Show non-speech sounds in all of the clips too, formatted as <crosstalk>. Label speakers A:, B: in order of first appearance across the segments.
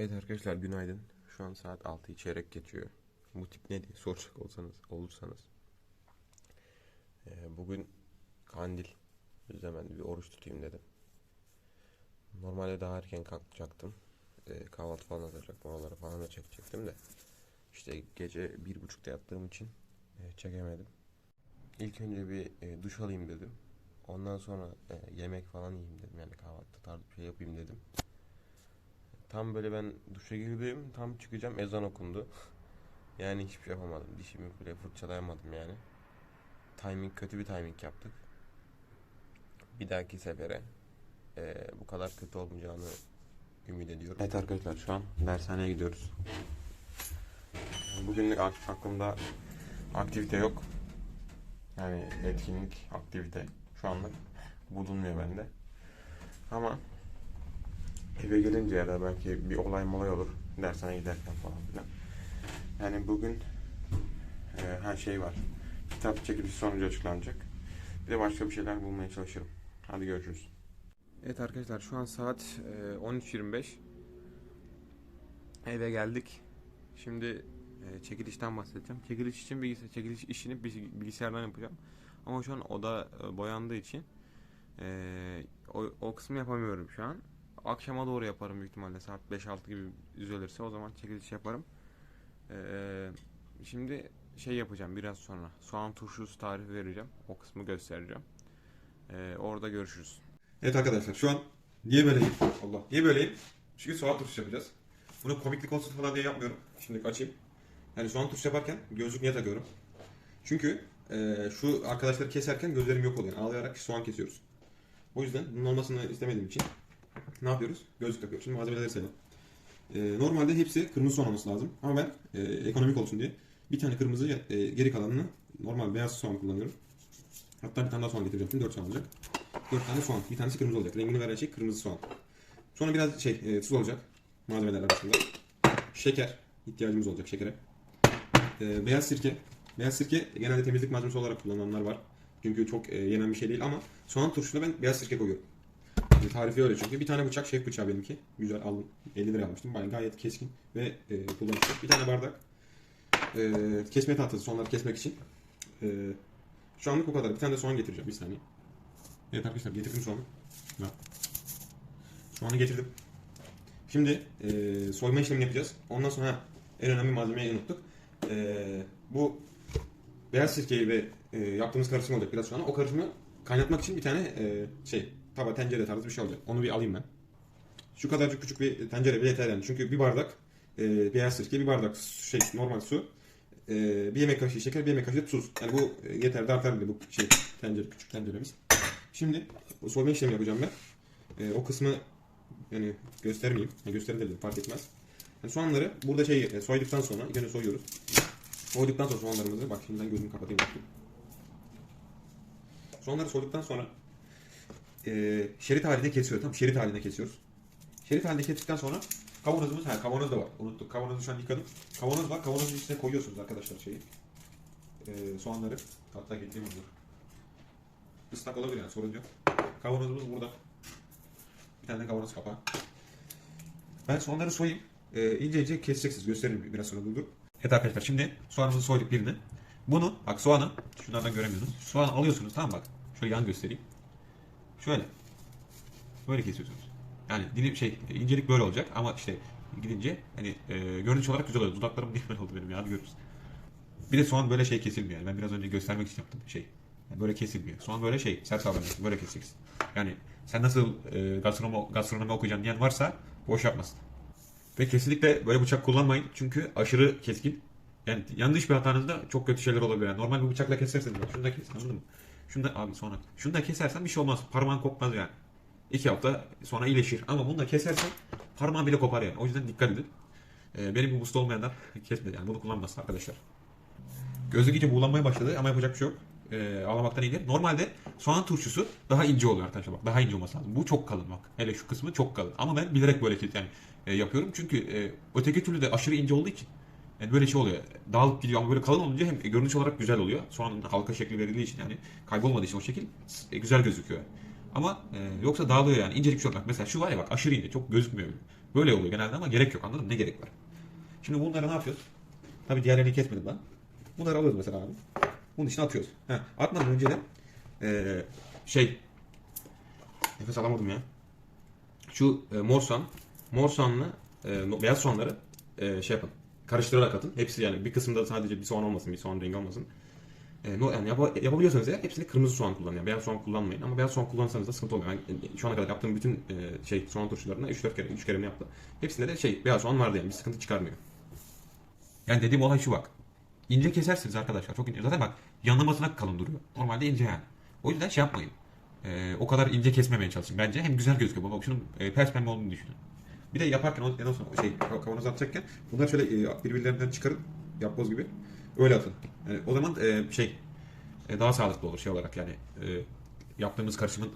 A: Evet arkadaşlar günaydın. Şu an saat 6'yı çeyrek geçiyor. Bu tip ne diye soracak olsanız olursanız. Ee, bugün kandil. O bir oruç tutayım dedim. Normalde daha erken kalkacaktım. Ee, kahvaltı falan hazırlayacaktım. Oraları falan da çekecektim de. İşte gece bir buçukta yattığım için e, çekemedim. İlk önce bir e, duş alayım dedim. Ondan sonra e, yemek falan yiyeyim dedim. Yani kahvaltı tarzı bir şey yapayım dedim. Tam böyle ben duşa girdim, tam çıkacağım ezan okundu. Yani hiçbir şey yapamadım. Dişimi bile fırçalayamadım yani. Timing kötü bir timing yaptık. Bir dahaki sefere eee, bu kadar kötü olmayacağını ümit ediyorum. Evet arkadaşlar şu an dershaneye gidiyoruz. Bugünlük ak- aklımda aktivite yok. Yani etkinlik, aktivite şu anlık bulunmuyor bende. Ama eve gelince ya da belki bir olay molay olur dershaneye giderken falan filan. Yani bugün e, her şey var. Kitap çekilişi sonucu açıklanacak. Bir de başka bir şeyler bulmaya çalışırım. Hadi görüşürüz. Evet arkadaşlar şu an saat e, 13.25. Eve geldik. Şimdi e, çekilişten bahsedeceğim. Çekiliş için bilgisayar, çekiliş işini bilgis- bilgisayardan yapacağım. Ama şu an oda e, boyandığı için e, o, o kısmı yapamıyorum şu an. Akşama doğru yaparım büyük ihtimalle saat 5-6 gibi düzelirse o zaman çekiliş yaparım. Ee, şimdi şey yapacağım biraz sonra. Soğan turşusu tarifi vereceğim. O kısmı göstereceğim. Ee, orada görüşürüz.
B: Evet arkadaşlar şu an niye böyleyim? Allah. Niye böyleyim? Çünkü soğan turşusu yapacağız. Bunu komiklik olsun falan diye yapmıyorum. Şimdi açayım. Yani soğan turşusu yaparken gözlük niye takıyorum? Çünkü eee, şu arkadaşları keserken gözlerim yok oluyor. Ağlayarak soğan kesiyoruz. O yüzden bunun olmasını istemediğim için ne yapıyoruz? Gözlük takıyoruz. Şimdi malzemeleri sayalım. Eee, normalde hepsi kırmızı soğan olması lazım. Ama ben eee, ekonomik olsun diye bir tane kırmızı eee, geri kalanını normal beyaz soğan kullanıyorum. Hatta bir tane daha soğan getireceğim. Şimdi 4 soğan olacak. 4 tane soğan. Bir tanesi kırmızı olacak. Rengini veren şey kırmızı soğan. Sonra biraz şey e, tuz olacak. Malzemeler arasında. Şeker. ihtiyacımız olacak şekere. E, beyaz sirke. Beyaz sirke genelde temizlik malzemesi olarak kullanılanlar var. Çünkü çok e, yenen bir şey değil ama soğan turşusuna ben beyaz sirke koyuyorum. Tarifi öyle çünkü. Bir tane bıçak şef bıçağı benimki. Güzel aldım. 50 lira almıştım. Bayağı gayet keskin ve e, kullanışlı. Bir tane bardak. E, kesme tahtası sonları kesmek için. E, şu anlık bu kadar. Bir tane de soğan getireceğim. Bir saniye. Evet arkadaşlar getirdim soğanı. Bak. Soğanı getirdim. Şimdi e, soyma işlemini yapacağız. Ondan sonra en önemli malzemeyi unuttuk. E, bu beyaz sirkeyi ve e, yaptığımız karışım olacak biraz sonra. O karışımı kaynatmak için bir tane e, şey tava tencere tarzı bir şey olacak. Onu bir alayım ben. Şu kadarcık küçük bir tencere bile yeter yani. Çünkü bir bardak e, beyaz sirke, bir bardak şey normal su, e, bir yemek kaşığı şeker, bir yemek kaşığı tuz. Yani bu e, yeter artar bile bu şey tencere küçük tenceremiz. Şimdi soyma işlemi yapacağım ben. E, o kısmı yani göstermeyeyim. Yani gösterebilirim fark etmez. Yani soğanları burada şey e, soyduktan sonra önce soyuyoruz. Soyduktan sonra soğanlarımızı bak şimdiden gözümü kapatayım. Soğanları soyduktan sonra e, şerit halinde kesiyoruz. Tamam şerit halinde kesiyoruz. Şerit halinde kestikten sonra kavanozumuz, ha kavanoz da var. Unuttuk. Kavanozu şu an yıkadım. Kavanoz var. Kavanozun içine koyuyorsunuz arkadaşlar şeyi. E, soğanları. Hatta getireyim onu. Islak olabilir yani sorun yok. Kavanozumuz burada. Bir tane kavanoz kapağı. Ben soğanları soyayım. Ee, ince ince keseceksiniz. Gösteririm biraz sonra durdur. Evet arkadaşlar şimdi soğanımızı soyduk birini. Bunu bak soğanı şunlardan göremiyorsunuz. Soğanı alıyorsunuz tamam bak. Şöyle yan göstereyim. Şöyle. Böyle kesiyorsunuz. Yani dilim şey incelik böyle olacak ama işte gidince hani e, görünüş olarak güzel oluyor. Dudaklarım <laughs> niye böyle oldu benim ya görürüz. Bir de soğan böyle şey kesilmiyor. Yani ben biraz önce göstermek için yaptım şey. Yani böyle kesilmiyor. Soğan böyle şey sert davranıyorsun. Böyle keseceksin. Yani sen nasıl e, gastronomi, gastronomi okuyacaksın diyen varsa boş yapmasın. Ve kesinlikle böyle bıçak kullanmayın. Çünkü aşırı keskin. Yani yanlış bir hatanızda çok kötü şeyler olabilir. Yani normal bir bıçakla keserseniz bak şunu da kes anladın mı? Şunu da abi sonra. Şunu da kesersen bir şey olmaz. Parmağın kopmaz yani. İki hafta sonra iyileşir. Ama bunu da kesersen parmağın bile kopar yani. O yüzden dikkat edin. E, benim gibi usta olmayanlar kesmedi yani. Bunu kullanmasın arkadaşlar. Gözlük iyice buğulanmaya başladı ama yapacak bir şey yok. Ee, ağlamaktan iyidir. Normalde soğan turşusu daha ince oluyor arkadaşlar bak. Daha ince olması lazım. Bu çok kalın bak. Hele şu kısmı çok kalın. Ama ben bilerek böyle yani e, yapıyorum. Çünkü e, öteki türlü de aşırı ince olduğu için yani böyle şey oluyor. Dağılıp gidiyor ama böyle kalın olunca hem görünüş olarak güzel oluyor. Soğanın halka şekli verildiği için yani kaybolmadığı için o şekil e, güzel gözüküyor. Ama e, yoksa dağılıyor yani. İncelik bir şey. Bak mesela şu var ya bak aşırı ince. Çok gözükmüyor. Böyle oluyor genelde ama gerek yok anladın mı? Ne gerek var? Şimdi bunları ne yapıyoruz? Tabii diğerlerini kesmedim ben. Bunları alıyoruz mesela abi. Bunun içine atıyoruz. Ha, atmadan önce de eee, şey nefes alamadım ya. Şu e, mor soğan, mor soğanla e, beyaz soğanları e, şey yapın. Karıştırarak atın. Hepsi yani bir kısımda sadece bir soğan olmasın, bir soğan rengi olmasın. E, no, yani yapa- yapabiliyorsanız eğer hepsini kırmızı soğan kullanın. Yani beyaz soğan kullanmayın. Ama beyaz soğan kullanırsanız da sıkıntı olmuyor. Ben e, şu ana kadar yaptığım bütün e, şey soğan turşularına 3-4 kere, 3 kere ne yaptım. Hepsinde de şey beyaz soğan vardı yani bir sıkıntı çıkarmıyor. Yani dediğim olay şu bak. İnce kesersiniz arkadaşlar. Çok ince. Zaten bak yanlamasına kalın duruyor. Normalde ince yani. O yüzden şey yapmayın. Ee, o kadar ince kesmemeye çalışın. Bence hem güzel gözüküyor. Bak şunun e, pers pembe olduğunu düşünün. Bir de yaparken o- en son şey kav- kavanoza atacakken bunları şöyle e, birbirlerinden çıkarın. Yapboz gibi. Öyle atın. Yani o zaman e, şey e, daha sağlıklı olur şey olarak yani yaptığımız karışımın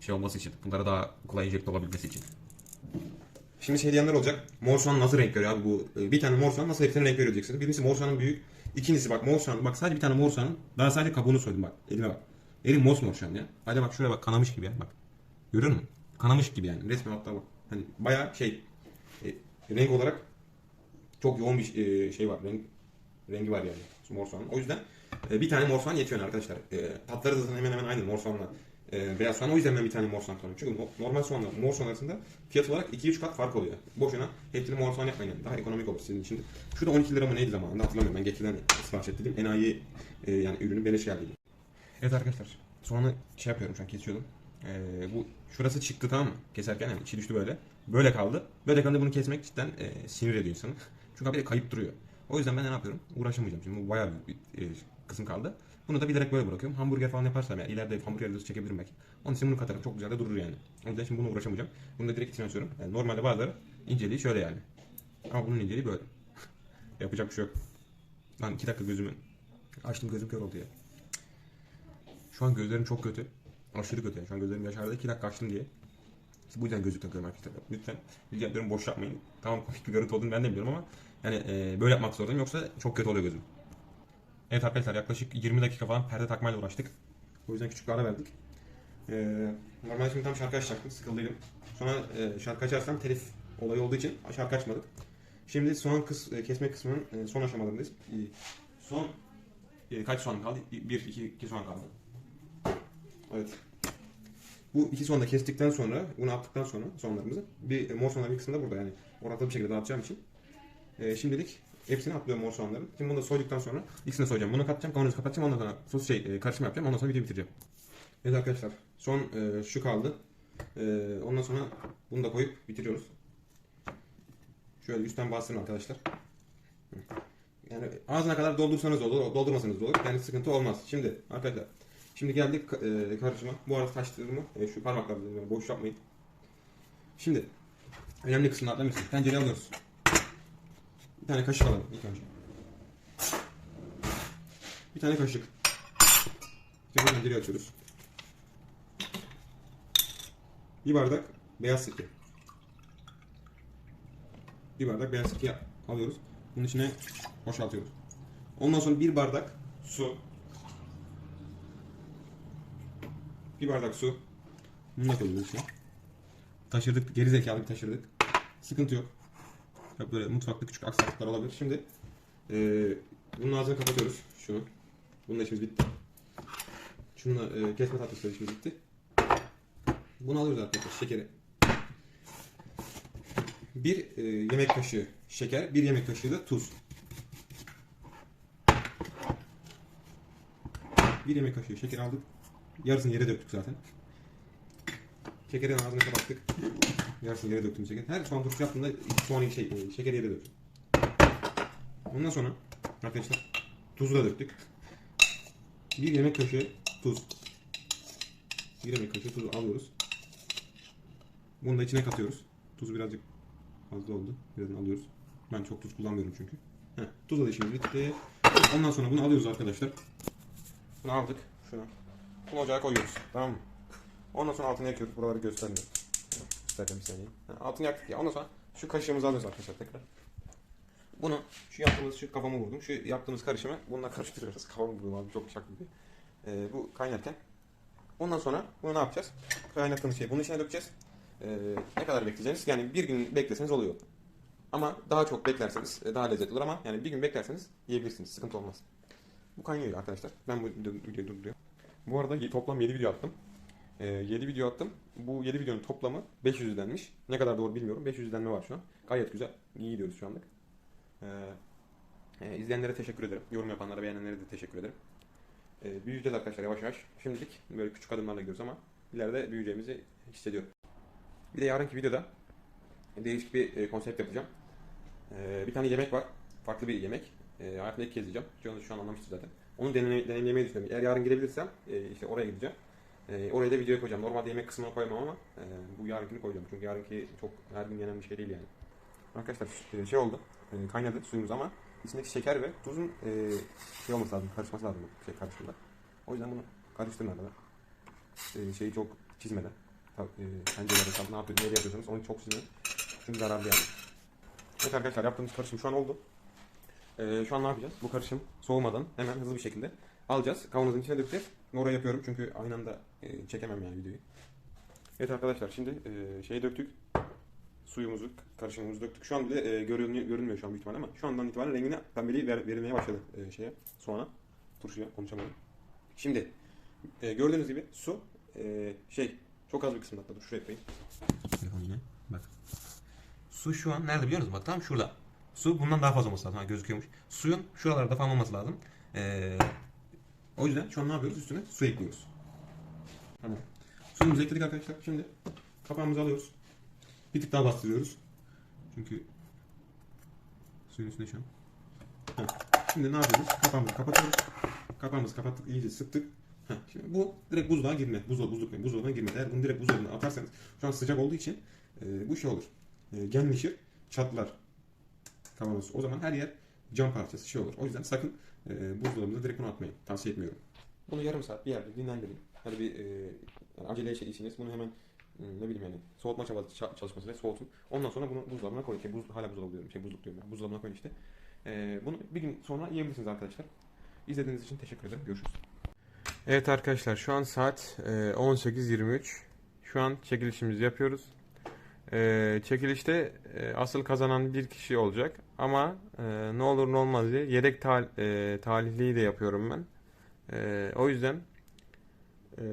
B: şey olması için. Bunlara daha kolay enjekte olabilmesi için. Şimdi şey diyenler olacak. Mor soğan nasıl renk veriyor abi bu? Bir tane mor soğan nasıl hepsine renk veriyor diyeceksiniz. Birincisi mor soğanın büyük. İkincisi bak mor soğan. Bak sadece bir tane mor soğanın. Daha sadece kabuğunu soydum bak. Elime bak. Elim mosmor şu an ya. Hadi bak şuraya bak kanamış gibi ya bak. Görüyor musun? Kanamış gibi yani. Resmen hatta bak. Hani bayağı şey e, renk olarak çok yoğun bir e, şey var. Renk rengi var yani mor soğanın. O yüzden e, bir tane mor soğan yetiyor arkadaşlar. E, tatları da zaten hemen hemen aynı mor soğanla e, beyaz soğan. O yüzden ben bir tane mor soğan kullanıyorum. Çünkü no- normal soğanla mor soğan arasında fiyat olarak 2-3 kat fark oluyor. Boşuna hepsini mor soğan yapmayın yani. Daha ekonomik olur sizin için. Şurada 12 lira mı neydi zamanında hatırlamıyorum. Ben geçiden sipariş ettim. Enayi e, yani ürünü beleş geldi. Evet arkadaşlar. Soğanı şey yapıyorum şu an kesiyordum. E, bu şurası çıktı tamam mı? Keserken yani içi düştü böyle. Böyle kaldı. Böyle kalınca bunu kesmek cidden e, sinir ediyor insanı. <laughs> Çünkü abi kayıp duruyor. O yüzden ben de ne yapıyorum? Uğraşamayacağım. Şimdi bu bayağı bir, bir, e, kısım kaldı. Bunu da bilerek böyle bırakıyorum. Hamburger falan yaparsam ya ileride hamburger videosu çekebilirim belki. Onun için bunu katarım. Çok güzel de durur yani. O yüzden şimdi bunu uğraşamayacağım. Bunu da direkt içine atıyorum. Yani normalde bazıları inceliği şöyle yani. Ama bunun inceliği böyle. <laughs> Yapacak bir şey yok. Lan iki dakika gözümü açtım gözüm kör oldu ya. Şu an gözlerim çok kötü. Aşırı kötü yani. Şu an gözlerim yaşardı. iki dakika açtım diye. İşte bu yüzden gözlük takıyorum arkadaşlar. Lütfen bilgi yapıyorum boş yapmayın. Tamam komik bir görüntü olduğunu ben de biliyorum ama yani e, böyle yapmak zorundayım yoksa çok kötü oluyor gözüm. Evet arkadaşlar yaklaşık 20 dakika falan perde takmayla uğraştık. O yüzden küçük bir ara verdik. Ee, normalde şimdi tam şarkı açacaktım. Sıkıldıydım. Sonra e, şarkı açarsam telif olayı olduğu için şarkı açmadık. Şimdi soğan kıs, e, kesme kısmının e, son aşamalarındayız. Son e, kaç soğan kaldı? 1 2 2 soğan kaldı. Evet. Bu iki soğanı da kestikten sonra, bunu attıktan sonra soğanlarımızı bir e, mor soğanların bir kısmı da burada yani orada bir şekilde dağıtacağım için. E, şimdilik hepsini atlıyorum mor soğanların. Şimdi bunu da soyduktan sonra ikisini de soyacağım. Bunu katacağım, kavanozu kapatacağım. Ondan sonra sos şey e, karışım yapacağım. Ondan sonra videoyu bitireceğim. Evet arkadaşlar. Son e, şu kaldı. E, ondan sonra bunu da koyup bitiriyoruz. Şöyle üstten bastırın arkadaşlar. Yani ağzına kadar doldursanız olur, doldurmasanız olur. Yani sıkıntı olmaz. Şimdi arkadaşlar Şimdi geldik e, karışıma. Bu arada taştığımı e, şu parmaklarla böyle boş yapmayın. Şimdi önemli kısımlardan birisi. Tencereyi alıyoruz. Bir tane kaşık alalım ilk önce. Bir tane kaşık. Sonra tencereyi açıyoruz. Bir bardak beyaz sirke. Bir bardak beyaz sirke alıyoruz. Bunun içine boşaltıyoruz. Ondan sonra bir bardak su. Bir bardak su. Bunu da koyuyoruz içine. Taşırdık. Geri zekalı bir taşırdık. Sıkıntı yok. Yok böyle mutfakta küçük aksaklıklar olabilir. Şimdi eee bunun ağzını kapatıyoruz. Şunu. Bununla işimiz bitti. Şununla eee kesme tatlısıyla işimiz bitti. Bunu alıyoruz arkadaşlar. Şekeri. Bir eee, yemek kaşığı şeker, bir yemek kaşığı da tuz. Bir yemek kaşığı şeker aldık. Yarısını yere döktük zaten. Şekerin ağzını kapattık. Yarısını yere döktüm şeker. Her soğan turşusu yaptığımda soğan şey, e, şekeri yere döktüm. Ondan sonra arkadaşlar tuzu da döktük. Bir yemek kaşığı tuz. Bir yemek kaşığı tuzu alıyoruz. Bunu da içine katıyoruz. Tuzu birazcık fazla oldu. Birazını alıyoruz. Ben çok tuz kullanmıyorum çünkü. Heh, tuzla da işimiz bitti. Ondan sonra bunu alıyoruz arkadaşlar. Bunu aldık. Şunu. Bunu ocağa koyuyoruz. Tamam mı? Ondan sonra altını yakıyoruz. Buraları göstermiyorum. Göstereceğim bir saniye. Ha, altını yaktık ya. Ondan sonra şu kaşığımızı alıyoruz arkadaşlar tekrar. Bunu şu yaptığımız şu kafamı vurdum. Şu yaptığımız karışımı bununla karıştırıyoruz. Kafamı vurdum abi çok şaklı bir. Ee, bu kaynarken. Ondan sonra bunu ne yapacağız? Kaynattığımız şeyi bunun içine dökeceğiz. Ee, ne kadar bekleyeceğiniz? Yani bir gün bekleseniz oluyor. Ama daha çok beklerseniz e, daha lezzetli olur ama yani bir gün beklerseniz yiyebilirsiniz. Sıkıntı olmaz. Bu kaynıyor arkadaşlar. Ben bu videoyu durduruyorum. Bu arada toplam 7 video attım. Ee, 7 video attım. Bu 7 videonun toplamı 500 izlenmiş. Ne kadar doğru bilmiyorum. 500 izlenme var şu an. Gayet güzel. İyi gidiyoruz şu anlık. Ee, e, izleyenlere teşekkür ederim. Yorum yapanlara, beğenenlere de teşekkür ederim. Ee, büyüyeceğiz arkadaşlar yavaş yavaş. Şimdilik böyle küçük adımlarla gidiyoruz ama ileride büyüyeceğimizi hissediyorum. Bir de yarınki videoda değişik bir e, konsept yapacağım. Ee, bir tane yemek var. Farklı bir yemek. Ee, hayatımda ilk kez yiyeceğim. Şu an anlamıştır zaten. Onu deneyim, deneyimlemeyi düşünüyorum. Eğer yarın gidebilirsem e, işte oraya gideceğim. E, oraya da video koyacağım. Normalde yemek kısmına koymam ama e, bu yarınkini koyacağım. Çünkü yarınki çok her gün yenen bir şey değil yani. Arkadaşlar e, şey oldu. E, kaynadı suyumuz ama içindeki şeker ve tuzun e, şey olması lazım. Karışması lazım bu şey karışımda. O yüzden bunu karıştırın arada. E, şeyi çok çizmeden. E, ne yapıyorsunuz, neyle yapıyorsanız onu çok çizmeyin. Çünkü zararlı yani. Evet arkadaşlar yaptığımız karışım şu an oldu. Ee, şu an ne yapacağız? Bu karışım soğumadan hemen hızlı bir şekilde alacağız. Kavanozun içine dökeceğiz. Oraya yapıyorum çünkü aynı anda e, çekemem yani videoyu. Evet arkadaşlar şimdi e, şeyi döktük. Suyumuzu, karışımımızı döktük. Şu an bile e, görünüyor, görünmüyor şu an büyük ihtimalle ama şu andan itibaren rengine pembeliği ver, verilmeye başladı e, şeye, soğana, turşuya konuşamadım. Şimdi e, gördüğünüz gibi su e, şey çok az bir kısımda hatta dur şuraya. Telefon yine bak. Su şu an nerede biliyor musunuz? Bak tam şurada. Su bundan daha fazla olması lazım. Ha, gözüküyormuş. Suyun şuralarda falan olması lazım. Ee, o yüzden şu an ne yapıyoruz? Üstüne su ekliyoruz. Tamam. Suyumuzu ekledik arkadaşlar. Şimdi kapağımızı alıyoruz. Bir tık daha bastırıyoruz. Çünkü suyun üstünde şu an. Heh. Şimdi ne yapıyoruz? Kapağımızı kapatıyoruz. Kapağımızı kapattık. iyice sıktık. Heh. Şimdi bu direkt buzluğa girme. Buzluğa, buzluk değil, buzdolabına girmedi. Eğer bunu direkt buzdolabına atarsanız şu an sıcak olduğu için e, bu şey olur. E, genleşir, çatlar kavanoz. O zaman her yer cam parçası şey olur. O yüzden sakın e, buzdolabınıza direkt bunu atmayın. Tavsiye etmiyorum. Bunu yarım saat bir yerde dinlendirin. Hani bir e, yani acele şey işiniz. Bunu hemen e, ne bileyim yani soğutma çabası ça- çalışmasıyla soğutun. Ondan sonra bunu buzdolabına koyun. Şey, buz, hala buzdolabı diyorum. Şey buzluk diyorum. Yani. Buzdolabına koyun işte. E, bunu bir gün sonra yiyebilirsiniz arkadaşlar. İzlediğiniz için teşekkür ederim. Görüşürüz. Evet arkadaşlar şu an saat e, 18.23. Şu an çekilişimizi yapıyoruz. Ee, çekilişte e, asıl kazanan bir kişi olacak ama e, ne olur ne olmaz diye yedek tal e, talihliyi de yapıyorum ben. E, o yüzden e,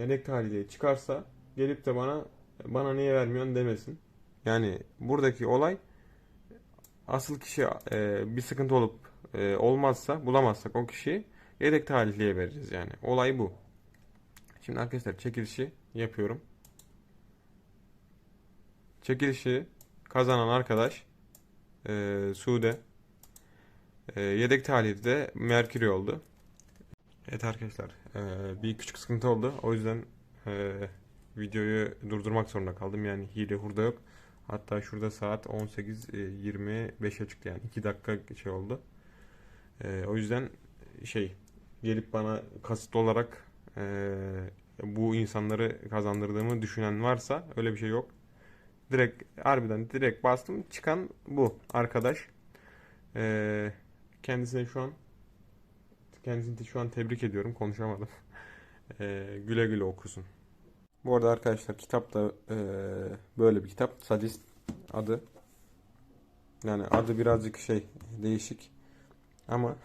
B: yedek talihliyi çıkarsa gelip de bana bana niye vermiyorsun demesin. Yani buradaki olay asıl kişi e, bir sıkıntı olup e, olmazsa bulamazsak o kişiyi yedek talihliye vereceğiz yani. Olay bu. Şimdi arkadaşlar çekilişi yapıyorum. Çekilişi kazanan arkadaş e, Sude. E, yedek talihli de Merkür'ü oldu. Evet arkadaşlar e, bir küçük sıkıntı oldu. O yüzden e, videoyu durdurmak zorunda kaldım. Yani hile hurda yok. Hatta şurada saat 18.25'e çıktı yani 2 dakika şey oldu. E, o yüzden şey gelip bana kasıtlı olarak e, bu insanları kazandırdığımı düşünen varsa öyle bir şey yok. Direkt harbiden direkt bastım çıkan bu arkadaş. Ee, kendisine şu an kendisini şu an tebrik ediyorum konuşamadım. <laughs> Ee, güle güle okusun. Bu arada arkadaşlar kitap da ee, böyle bir kitap. Sadist adı. Yani adı birazcık şey değişik. Ama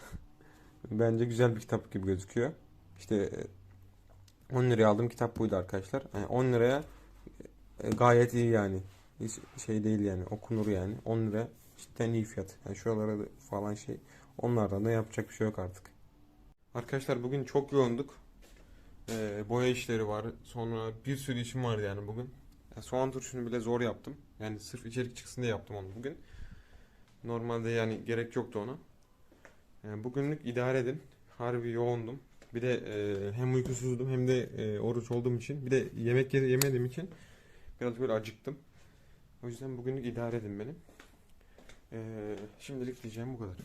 B: <laughs> bence güzel bir kitap gibi gözüküyor. İşte ee, 10 liraya aldığım kitap buydu arkadaşlar. Yani 10 liraya e, gayet iyi yani. Hiç şey değil yani okunur yani. 10 lira cidden iyi fiyat. Yani şuralara falan şey. Onlardan da yapacak bir şey yok artık. Arkadaşlar bugün çok yoğunduk. Ee, boya işleri var. Sonra bir sürü işim vardı yani bugün. Yani soğan turşunu bile zor yaptım. Yani sırf içerik çıksın diye yaptım onu bugün. Normalde yani gerek yoktu ona. Yani bugünlük idare edin. Harbi yoğundum. Bir de e, hem uykusuzdum hem de e, oruç olduğum için. Bir de yemek ye- yemediğim için biraz böyle acıktım. O yüzden bugünlük idare edin beni. Ee, şimdilik diyeceğim bu kadar.